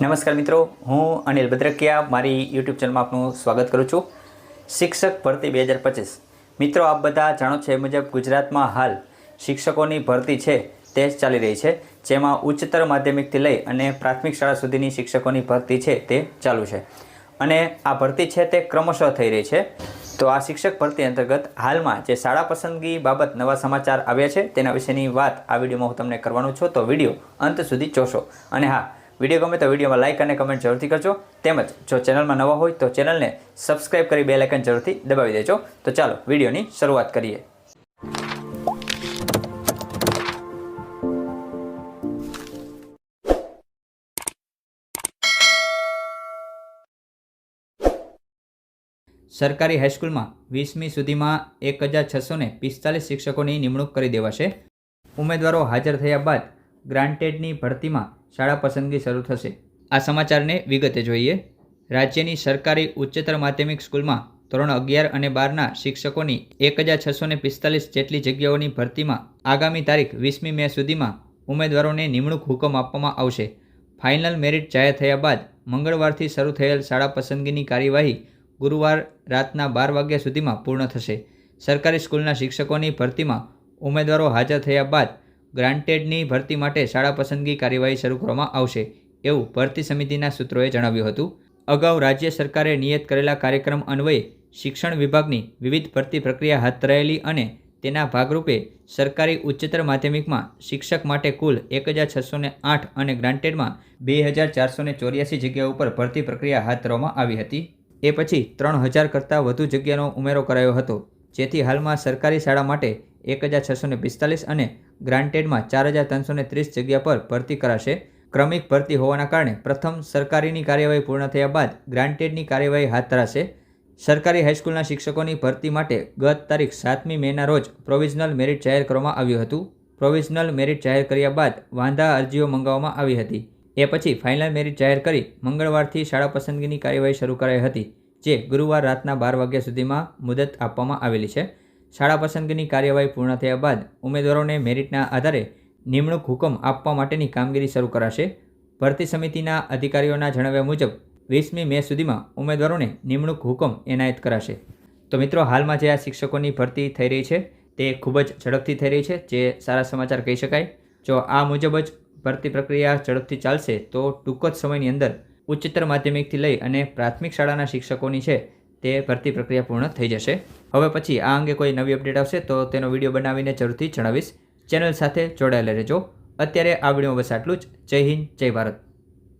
નમસ્કાર મિત્રો, હું અનિલ ભદ્રકિયા મારી યુટ્યુબ ચેનલમાં આપનું સ્વાગત કરું છું. શિક્ષક ભરતી બે હજાર પચીસ. મિત્રો, આપ બધા જાણો છો એ મુજબ ગુજરાતમાં હાલ શિક્ષકોની ભરતી છે, તે ચાલી રહી છે, જેમાં ઉચ્ચતર માધ્યમિકથી લઈ અને પ્રાથમિક શાળા સુધીની શિક્ષકોની ભરતી છે, તે ચાલુ છે. અને આ ભરતી છે, તે ક્રમશઃ થઈ રહી છે. તો આ શિક્ષક ભરતી અંતર્ગત હાલમાં જે શાળા પસંદગી બાબત નવા સમાચાર આવ્યા છે, તેના વિશેની વાત આ વિડીયોમાં હું તમને કરવાનું છું. તો વીડિયો અંત સુધી જોશો. અને હા વીડિયો ગમે તો વિડીયોમાં લાઇક અને કમેન્ટ જરૂરથી કરજો. તેમજ જો ચેનલમાં નવા હોય તો ચેનલને સબસ્ક્રાઇબ કરી બે લાઇકન જરૂરથી દબાવી દેજો. તો ચાલો, વિડીયોની શરૂઆત કરીએ. સરકારી હાઈસ્કૂલમાં વીસમી સુધીમાં એક હજાર છસો ને પિસ્તાલીસ શિક્ષકોની નિમણૂક કરી દેવાશે. ઉમેદવારો હાજર થયા બાદ ગ્રાન્ટેડની ભરતીમાં શાળા પસંદગી શરૂ થશે. આ સમાચારને વિગતે જોઈએ. રાજ્યની સરકારી ઉચ્ચતર માધ્યમિક સ્કૂલમાં ધોરણ અગિયાર અને બારના શિક્ષકોની એક હજાર છસો ને પિસ્તાલીસ જેટલી જગ્યાઓની ભરતીમાં આગામી તારીખ વીસમી મે સુધીમાં ઉમેદવારોને નિમણૂક હુકમ આપવામાં આવશે. ફાઇનલ મેરિટ જાહેર થયા બાદ મંગળવારથી શરૂ થયેલ શાળા પસંદગીની કાર્યવાહી ગુરુવાર રાતના બાર વાગ્યા સુધીમાં પૂર્ણ થશે. સરકારી સ્કૂલના શિક્ષકોની ભરતીમાં ઉમેદવારો હાજર થયા બાદ ગ્રાન્ટેડની ભરતી માટે શાળા પસંદગી કાર્યવાહી શરૂ કરવામાં આવશે એવું ભરતી સમિતિના સૂત્રોએ જણાવ્યું હતું. અગાઉ રાજ્ય સરકારે નિયત કરેલા કાર્યક્રમ અન્વયે શિક્ષણ વિભાગની વિવિધ ભરતી પ્રક્રિયા હાથ ધરાયેલી અને તેના ભાગરૂપે સરકારી ઉચ્ચતર માધ્યમિકમાં શિક્ષક માટે કુલ એક હજાર છસો આઠ અને ગ્રાન્ટેડમાં બે હજાર ચારસો ચોર્યાસી જગ્યાઓ ઉપર ભરતી પ્રક્રિયા હાથ ધરવામાં આવી હતી. એ પછી ત્રણ હજાર કરતાં વધુ જગ્યાનો ઉમેરો કરાયો હતો. જેથી હાલમાં સરકારી શાળા માટે એક હજાર છસો ને પિસ્તાલીસ અને ગ્રાન્ટેડમાં ચાર હજાર ત્રણસો ને ત્રીસ જગ્યા પર ભરતી કરાશે. ક્રમિક ભરતી હોવાના કારણે પ્રથમ સરકારીની કાર્યવાહી પૂર્ણ થયા બાદ ગ્રાન્ટેડની કાર્યવાહી હાથ ધરાશે. સરકારી હાઈસ્કૂલના શિક્ષકોની ભરતી માટે ગત તારીખ સાતમી મેના રોજ પ્રોવિઝનલ મેરિટ જાહેર કરવામાં આવ્યું હતું. પ્રોવિઝનલ મેરિટ જાહેર કર્યા બાદ વાંધા અરજીઓ મંગાવવામાં આવી હતી. એ પછી ફાઇનલ મેરિટ જાહેર કરી મંગળવારથી શાળા પસંદગીની કાર્યવાહી શરૂ કરાઈ હતી, જે ગુરુવાર રાતના બાર વાગ્યા સુધીમાં મુદત આપવામાં આવેલી છે. શાળા પસંદગીની કાર્યવાહી પૂર્ણ થયા બાદ ઉમેદવારોને મેરિટના આધારે નિમણૂક હુકમ આપવા માટેની કામગીરી શરૂ કરાશે. ભરતી સમિતિના અધિકારીઓના જણાવ્યા મુજબ, વીસમી મે સુધીમાં ઉમેદવારોને નિમણૂક હુકમ એનાયત કરાશે. તો મિત્રો, હાલમાં જે આ શિક્ષકોની ભરતી થઈ રહી છે, તે ખૂબ જ ઝડપથી થઈ રહી છે, જે સારા સમાચાર કહી શકાય. જો આ મુજબ જ ભરતી પ્રક્રિયા ઝડપથી ચાલશે, તો ટૂંક જ સમયની અંદર ઉચ્ચતર માધ્યમિકથી લઈ અને પ્રાથમિક શાળાના શિક્ષકોની છે તે ભરતી પ્રક્રિયા પૂર્ણ થઈ જશે. હવે પછી આ અંગે કોઈ નવી અપડેટ આવશે તો તેનો વીડિયો બનાવીને જરૂરથી જણાવીશ. ચેનલ સાથે જોડાયેલા રહેજો. અત્યારે આ વિડીયોમાં બસ આટલું જ. જય હિન્દ, જય ભારત.